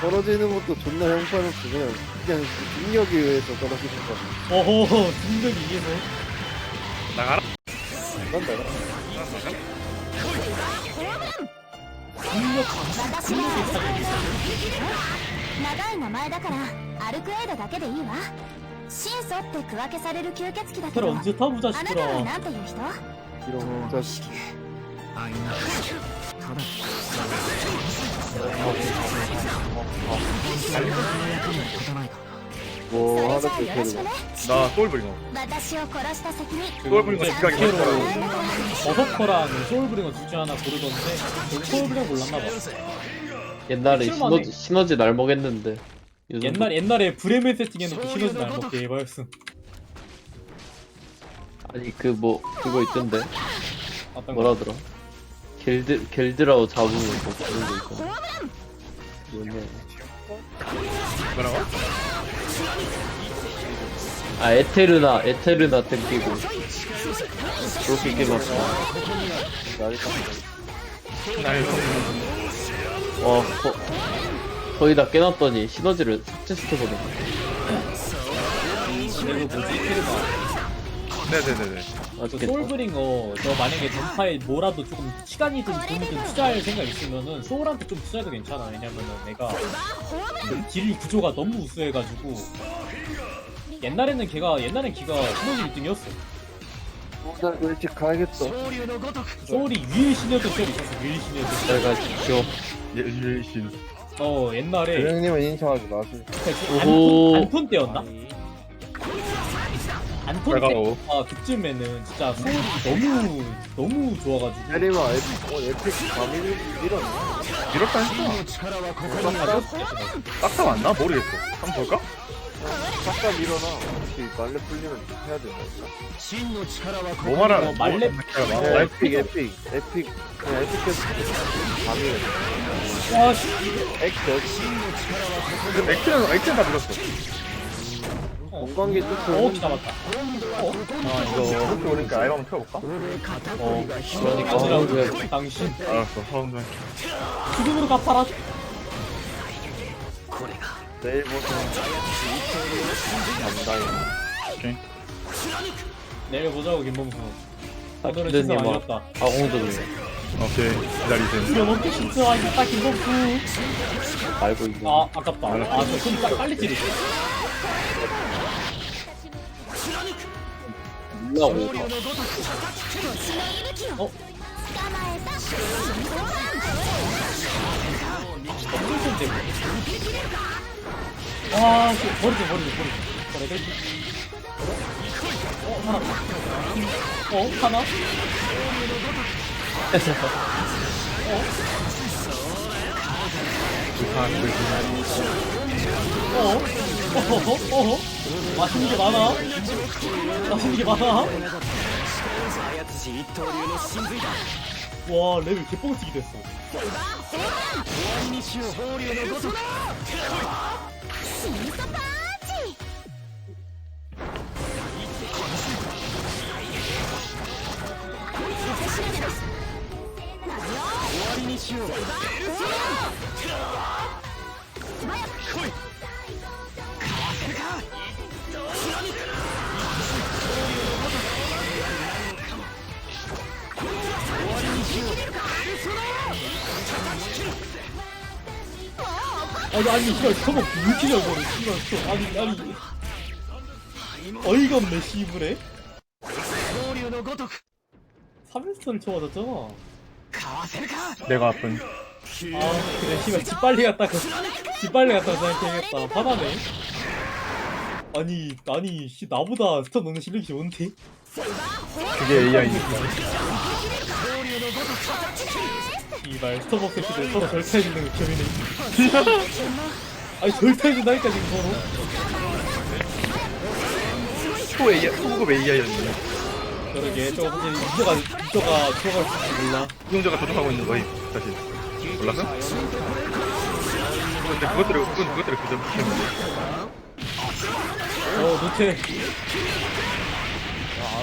떨어지는 것도 존나 형편없고 그냥 그냥 그 능력에 의해서 떨어지는 거 어허 등력이 이해서 나가라. 난다 나 등력 私 등력의 は 차이 長い名前だからアルクエイドだけでいいわ神祖って区分けされる吸血鬼だけ 를 ど 언제 타보자 あなたは 싶더라 なんていう人 이런 자식 そ 뭐 れ 하나 じゃあよろしく 때 ね 나 소울브링어. 私を殺した責任 소울브링어 ちゃんと 지각이 ケロ 있어. 버서커랑 소울브링어 둘 중 하나 고르던데 결국 소울브링어 골랐나봐 옛날에 실만해. 시너지, 시너지 날먹했는데 요즘 옛날, 옛날에 브레멘 세팅해놓고 시너지 날먹게 해봐였음 아니 그 뭐 그거 있던데 어떤 거? 뭐라더라 겔드 겔드라고 잡으면 뭐 그런 거 있잖아 뭐냐 뭐라고? 아 에테르나 에테르나 땡기고 그렇게 깨봤어 날어 거, 거의 다 깨놨더니 시너지를 삭제시켜버렸네 그리고 뭐지 테르마 네네네네. 저 맛있겠다. 소울브링어 저 만약에 전파에 뭐라도 조금 시간이든 돈이든 투자할 생각 있으면은 소울한테 좀 투자해도 괜찮아. 왜냐면은 내가 그딜 구조가 너무 우수해가지고. 옛날에는 걔가 옛날엔 걔가 시너지 1등이었어. 나 일찍 가야겠다. 소울이 위에 시너지 시절이 있었어 위에 시너지 내가 지켜 예신. 어 옛날에 대령님은 인정하지 마세요. 오호. 안톤, 안톤 때였나? 안톤 빨가워. 때 아, 그쯤에는 진짜 소울이 너무 너무 좋아가지고 때리면 에픽, 어, 에픽 감이 밀었네 이렇다 했어. 딱딱 맞나? 모르겠어. 한번 볼까? 싹다 밀어놔 혹시 말레 풀리면 해야 된다 뭐 말하는 어, 말렙. 뭐, 네, 말 에픽 에픽 에픽 그냥 에픽 캐스트 감이 와 씨 액션 근데 액션, 액션 다 들었어. 건강기 어 뜻은 잡았다 어? 아, 이거 혹시 오니까 알바 한번 켜볼까? 어 그러니까 왜 당신 알았어, 사운드. 죽음으로 갚아라 내일 보세요 감당해 오케이. 내일 보자고 김범수 아 오늘은 진짜 막 아니었다 아공들을 오케이. 기다리세요. 이런 진짜 아니었다 김범수 알고 있는 아 아깝다 아 저손 빨리 찌르지 なおおああ、おおおおおおおおおおおおおおで。お、お。お、花。お。お。 어허? 어허? 맛있는 게 많아? 맛있는 게 많아? 와 레벨 개뻥치기 됐어 아니 아니 씨발 저거 잘 버려 씨발 저 아니 아니. 어이가 없네 씨부래 3연스를 쳐맞았잖아. 내가 아픈. 아 그래 씨발 집 빨리 갔다가. 집 빨리 갔다가 생각해야겠다 화나네. 아니 아니 씨 나보다 스턴 넣는 실력이 좋은데 그게 AI니까. 스턴업 새끼들 서로 절타해주는 거 기분이네 아니 절타해준다니까 지금 서로 초 AI, 초급 AI였네. 그러게 저거 사실 유저가 유저가 들어갈 줄지 몰라 이용자가 조종하고 있는 거임, 사실. 몰랐어? 근데 그것들을, 그건 그것들을 그저 시켰는데. 어 노체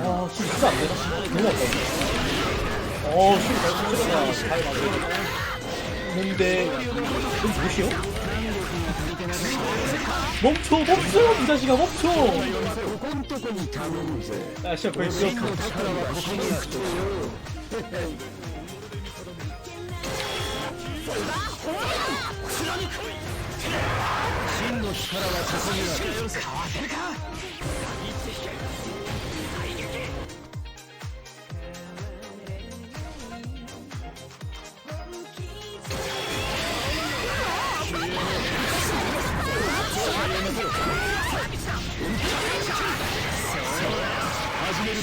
아, 실 진짜 안 되나? 너무 아까워. 어, 실 진짜 잘 맞아. 뭔데? 넌 무엇이요? 멈춰, 멈춰! 이 자식아, 멈춰! 아, 진짜 거의 지옥. 真の力はここにある。わせるか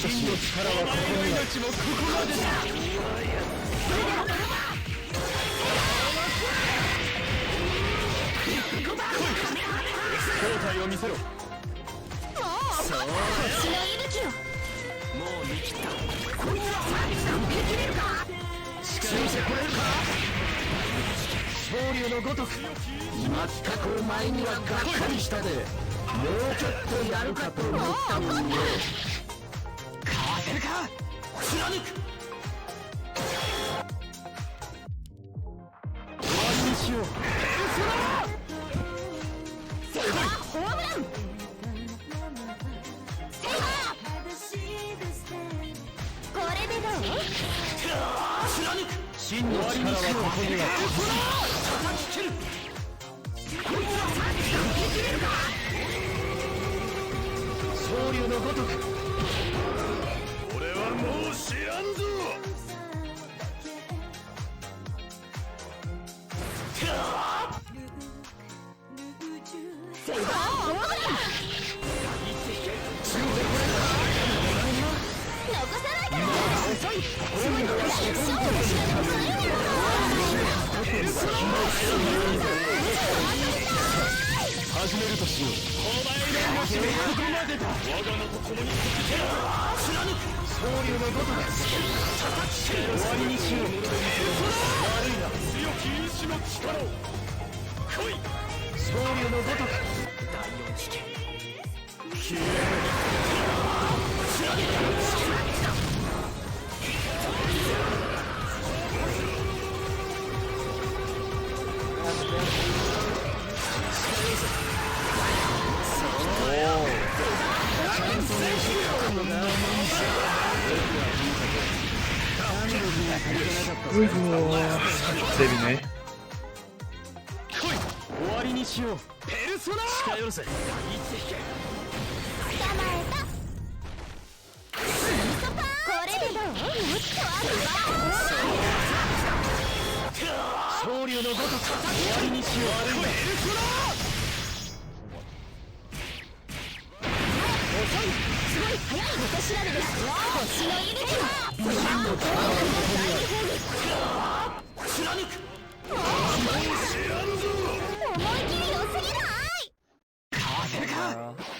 真の力はここにある命もここまでだ見せろ。もう。星の息吹もう見切った。こいつらて切れるか。これるか。昇竜のごとく全くお前にはがっか。りしたでもうちょっとやるか。と思ったもんねか。わせるか。貫く真の力はここにあるこいつら切るか。のごとく俺はもう知らんぞ。始めるとしよう。お前の命でここまでだ我が名と共に戦貫く総流のごとが叩き切る終わりにしよう。悪いな強き因子の力を来い総流のごとが第四危険消えうほセビね終わりにしよう。ペルソナ。近寄るぜ捕まえたこれでどう。昇竜のごと終わりにしよう。ペルソナ。いすごい早いは思い切りすぎない。か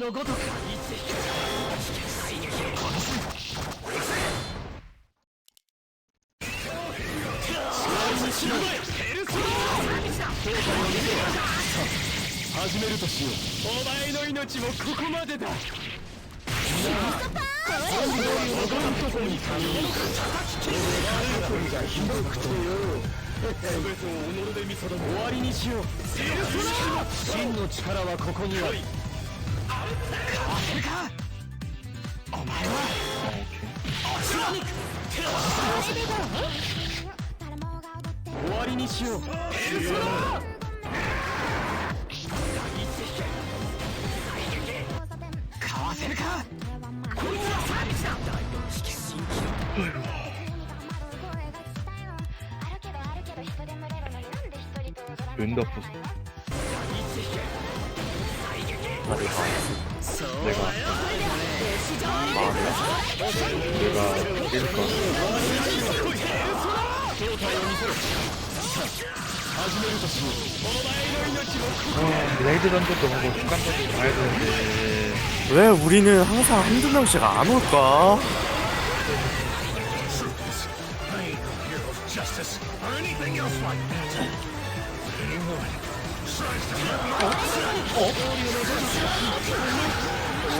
のごとく始めるとしよう。お前の命もここまでだ。真の力はここにある俺わりるは。 내가 깨질 거 아, 레이드 던전도 하고 던전도 가야 되는데 왜 우리는 항상 한두 명씩 안 올까?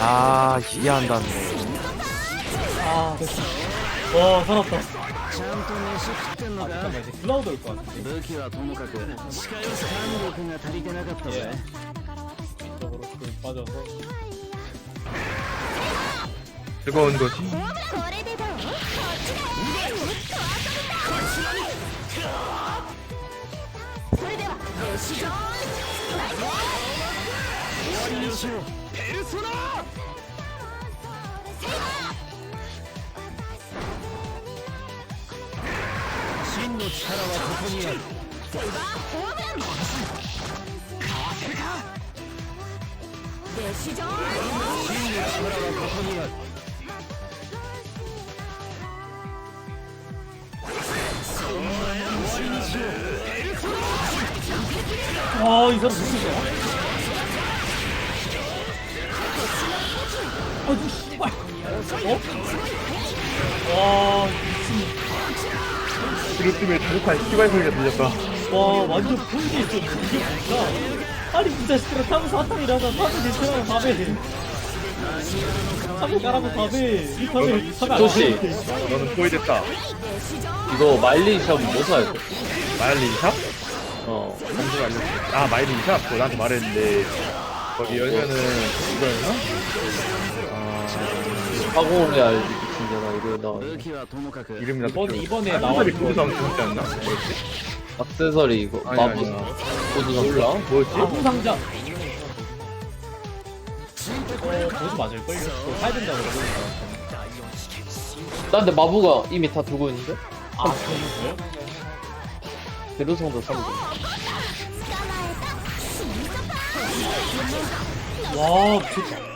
아 이해한다네. 아 됐어 와 살았다 아 잠깐만 이제 클라우드 올 것 같은데 武器はともかく弾力が足りてなかったぜ 이쪽으로 그 빠져서 뜨거운 것이 これでどうこっちだよも 알려주세요. 페르소나! 진노 차라와 고통이야. 가와세가! 내 시정! 진노 차라와 고통이야. 아, 어, 이 사람 무슨 거야? 어? 와 미친 이것 때문에 자극한 시발 소리가 들렸다 와 완전 분기 있어 이게 진짜 아니 이 자식들아 타면 사탕이라서 타면 괜찮아 밥에 타면 까라고 밥에 이 밥에 조시. 먹는데. 너는 포위됐다 이거 마일리샵 뭐 사야 돼? 마일리샵? 어. 정보가 알려줄게 아 마일리샵? 그거 나한테 말했는데 거기 열면은 이거였나? 아 파고를 알지 진짜나 이거 나 武器はともかく 이름이라도 이번에 이번에 나와 나온 그거 거 나온 지 않나? 뭐였지? 악세서리 이거 아니 마법 아니야 보드 몰라 뭐였지? 아무 상자 어 보스 맞을걸? 그거 사야 된다고 그러니까 나 근데 마부가 이미 다 들고 있는데? 아 그런 거요? 대로성도 사면 돼 와 미쳤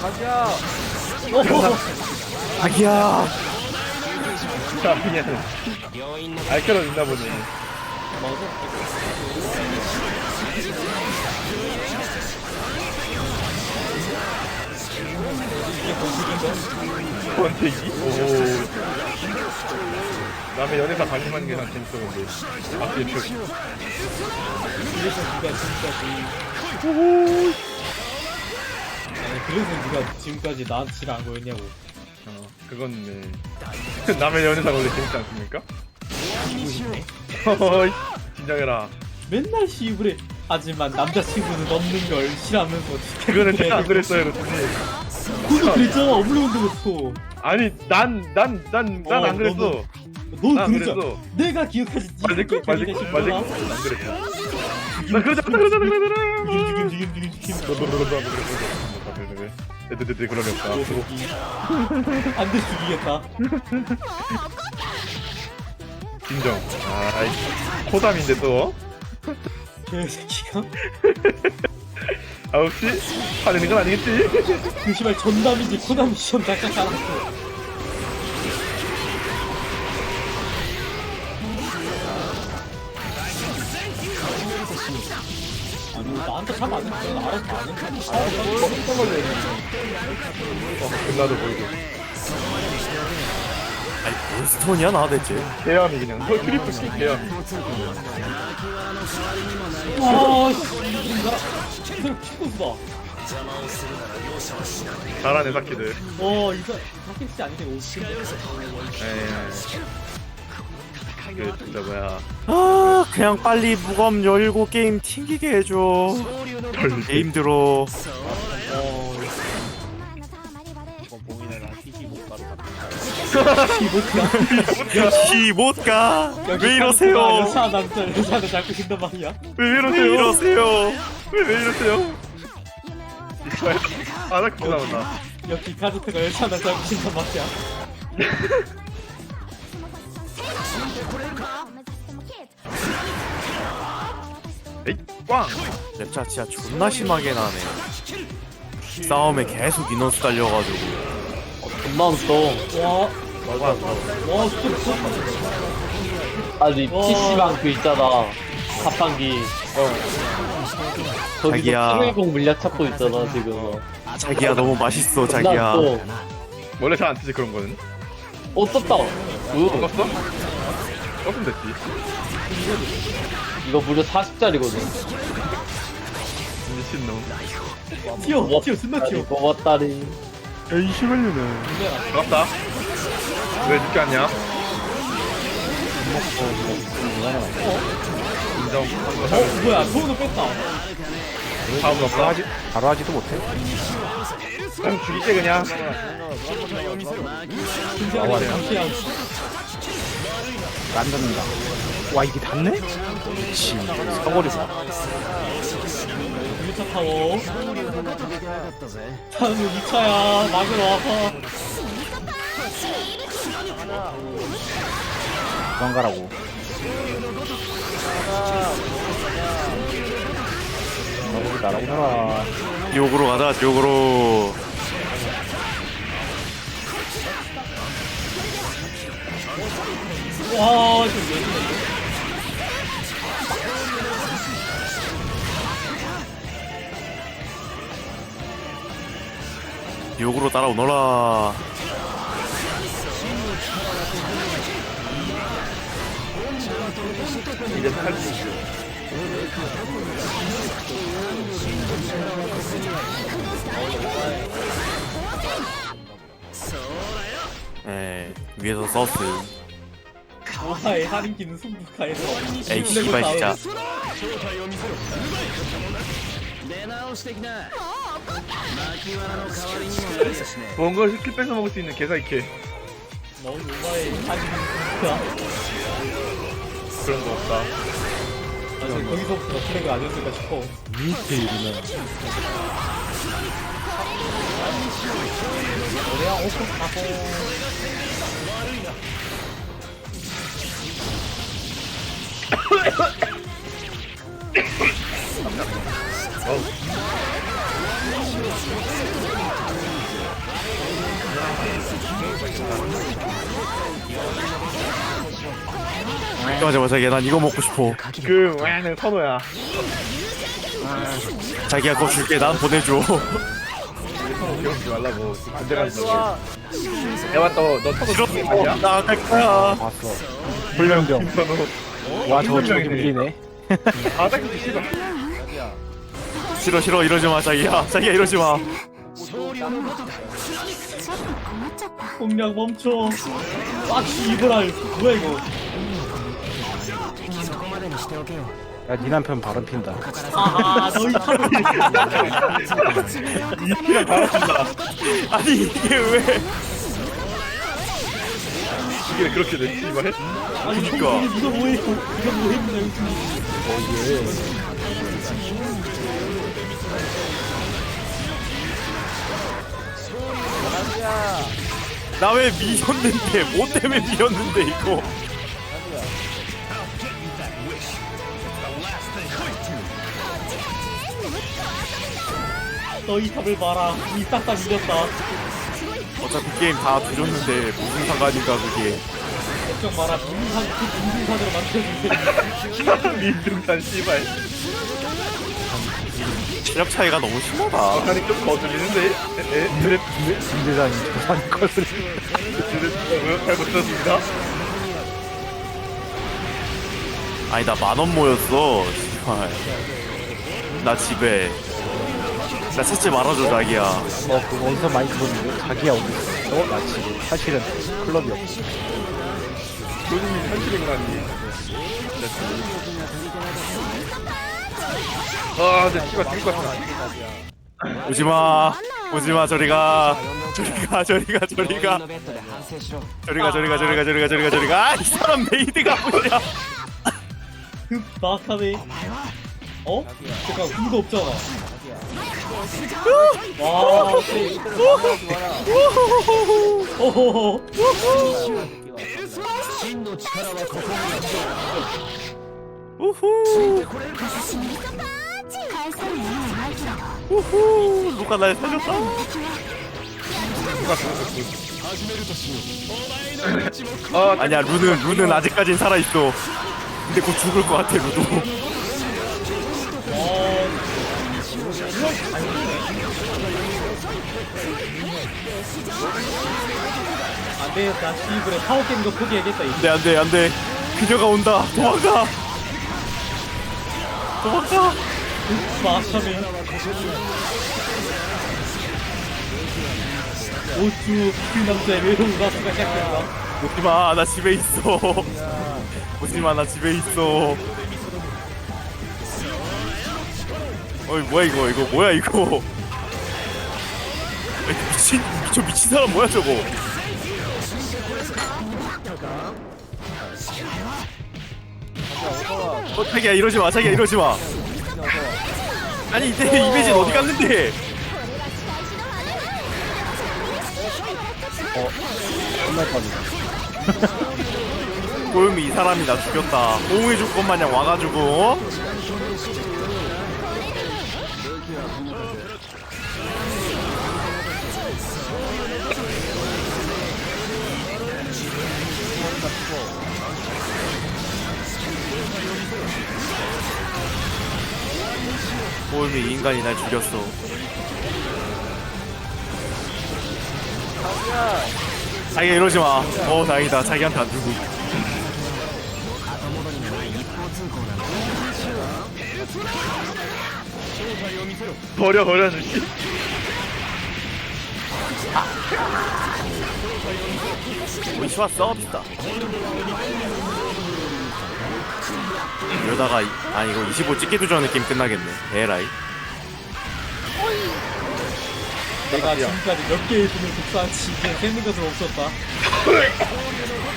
가자! 어, 뭐? 자기야! 자 그냥 알켜라 보네. 번태기? 오. 남의 연애사 관심하는 게 난 재밌었는데 앞뒤에 표. 그래서 네가 지금까지 아니 그래서 네가 지금까지 나한테 지를 안 거였냐고 어, 그건 네. 남의 연애사 원래 재밌지 않습니까? 어이 진정해라. 맨날 시부래 하지만 남자친구는 없는 걸 싫어하면서 그거는 제가 안 그랬어요 루트님 그거 그랬잖아. 업로드에서 아니 난 난 난 난 안 어, 그랬어. 너는- 난너안 그랬잖아. 그랬어. 내가 기억하지 말리고 말리고 말리고 안 그랬어 나 그러지 않다 그러지 않다 그러지 않다 튀김 튀김 튀김 네네네 그런 게 없다 안돼 죽이겠다 진정 아이 코담인데 또 개새끼가 아 혹시 화내는 건 아니겠지? 그 시발 전담인지 코담인지 좀 잠깐 알았어 알아서 끝나도 보이고 아니 뭔 스톤이야 나 대체? 개함이 그냥 헐 트리플 씨 개함 아씨. 이거 키고수다. 잘하네 사키들. 어 이거 사실씨 아닌데 오십 에이. 그 진짜 뭐야. 아 그냥 빨리 무검 열고 게임 튕기게 해줘. 게임 들어. 시못가 왜 이러세요? 여자 남자 여자는 자꾸 신단 말이야? 왜왜 이러세요? 이러세요? 왜, 왜 이러세요? 아 사키 나온다 여기 가족가 여자 남자 자꾸 신단 말이야 에이 꽝 랩차 진짜 존나 심하게 나네 싸움에 계속 인원수 달려가지고 존나 웃어. 와와 스톱 스톱 아니 와. PC방 그 있잖아. 자판기. 어. 자기야. 트레이공 물약 찾고 있잖아 지금. 자기야 너무 맛있어 자기야 웃어. 원래 잘 안 뜨지 그런 거는 어 떴다. 안우 껐어? 껐으면 됐지 이거 무려 40짜리거든. 미친놈. 튀어 튀어 존나 튀어. 고맙다리. 에이 시발년은 반갑다. 왜 늦게 왔냐? 인정. 어 뭐야 소은을 뺐다. 다음 없어? 하지 바로 하지도 못해? 그냥 죽이게 그냥. 진지하게 정치양 안 닿는다. 와 이게 닿네? 씨 사거리 봐 1차 타워 다음은 2차야 막으러 와서. 도망가라고. 나보고 나라고 살아 욕으로 가자 욕으로. 와 지금 욕으로 따라오너라. 이제 할수 있어 에 위에서 서스. 오하의 할인기는 승부카에서. 에이 씨발 진짜 뭔가 스킬 뺏어 먹을 수 있는 개사이케 너무 오바해 사진 그런 거 없다. 아, 사실 거기서부터 트랙이 아니었을까 싶어. 미스테이구나 내가 오픈 하고. 어우. 맞아 자기야 난 이거 먹고 싶어. 그 와는 선호야. 자기야 그거 줄게. 난 보내줘. 말라고 반대 가는 거 야. 맞다 너 선호 중에 아니야? 나갈 거야 불량정 선호 와 저거 저기 밀리네. 아 딱히 싫어 싫어 싫어 이러지 마 자기야. 자기야 이러지 마. 공략 멈춰. 아, 빡 이거라 뭐야 이거? 야, 네 남편 바람 핀다. 아하 너희 타고 아니 이게 왜? 이게 그렇게 됐지 말 아니 그러니까. 뭐해 이거 뭐해 그냥 어, 나왜 미였는데? 뭐 때문에 미였는데 이거? 너희 탑을 봐라. 이 싹다 밀렸다. 어차피 게임 다 뒤졌는데 무슨 상관인가 그게? 걱정 마라. 민중산 그 민중산으로 만들어줄 테니 민중산 씨발 체력 차이가 너무 심하다. 아니 좀 거슬리는데. 에? 드랩 김대장이 저산 것을 드랩 잘 못쳤습니다. 아니 나 만 원 모였어. 씨발. 나 집에. 나 찾지 말아줘 자기야. 어, 그 어디서 많이 들었는데 자기야 어디 있어? 나 지금 사실은 클럽이 없어. 교수님 현실인간이 아, 근데 씨발 죽을 것 같아. 오지마 오지마 저리가. 저리가 저리가 저리가. 저리가 저리가 저리가 저리가 저리가 저리가. 아이 사람 메이드가 뭐야? 마카네. 어? 잠깐 이거 없잖아. 아, 와 오케이. 오호호호 우후. 누가 날 살렸다. 어, 아니야 루는 루는 아직까진 살아 있어. 근데 곧 죽을 것 같아 루도. 안돼 나 시브레 파워 게임도 포기하겠다 안돼 안돼 안돼. 그녀가 온다. 도망가. 도망가 마카메 오쭈 그 남자의 가수가 시작된다 오지마 나 집에 있어. 오지마 나 집에 있어. 어이 뭐야 이거? 이거 뭐야 이거? 미친 저 미친 사람 뭐야 저거 어 자기야 이러지 마 자기야 이러지 마 아니 이제 이매진 어디 갔는데 끝날 뻔했어. 고요미 이 사람이 나 죽였다 호응해줄 것 마냥 와가지고 어? 놈이 이 인간이 날 죽였어. 자기야 이러지 마. 어 다행이다. 자기한테 안 죽고. 버려 버려 주시. 오이시와 싸웁시다. 이러다가 이- 아 이거 25 찍기도 전에 게임 끝나겠네. 에라이. 내가 지금까지 몇 개의 분을 독사한지 이제 세는 것은 없었다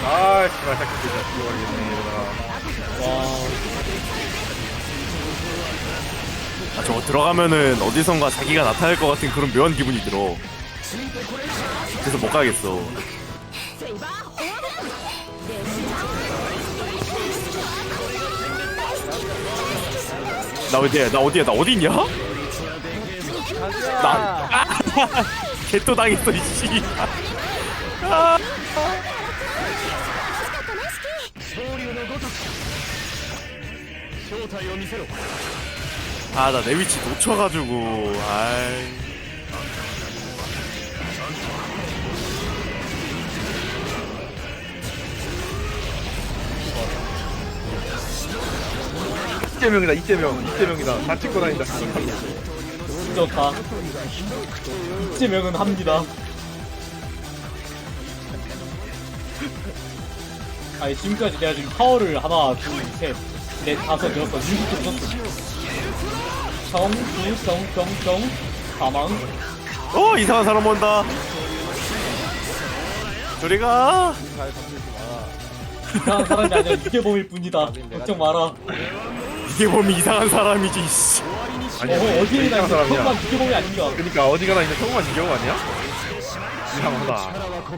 아 씨발 자꾸 진짜 죽어가겠네 이러다가 와 아 저거 들어가면은 어디선가 자기가 나타날 것 같은 그런 묘한 기분이 들어. 그래서 못 가겠어. 나 어디야? 나 어디야? 나 어디 있냐? 나 아! 개또 당했어 이씨. 아. 아, 나 내 위치 놓쳐가지고, 아이. 이재명이다 이재명. 이재명이다. 다 찍고 다닌다. 좋다. 이재명은 합니다. 아니 지금까지 내가 지금 파워를 하나 둘셋넷 다섯 여섯 일곱 개 썼어 정수정정정 사망. 어, 이상한 사람 온다. 저리 가. 이상한 사람이 아니라 유괴범일 뿐이다. 걱정 마라 이게 보면 이상한 사람이지. 이씨. 아니 어, 어디에나 이상한 있는 사람이야. 비교범이 아닌가 그러니까 어디가나 있는 평범한 이경 아니야? 이상하다.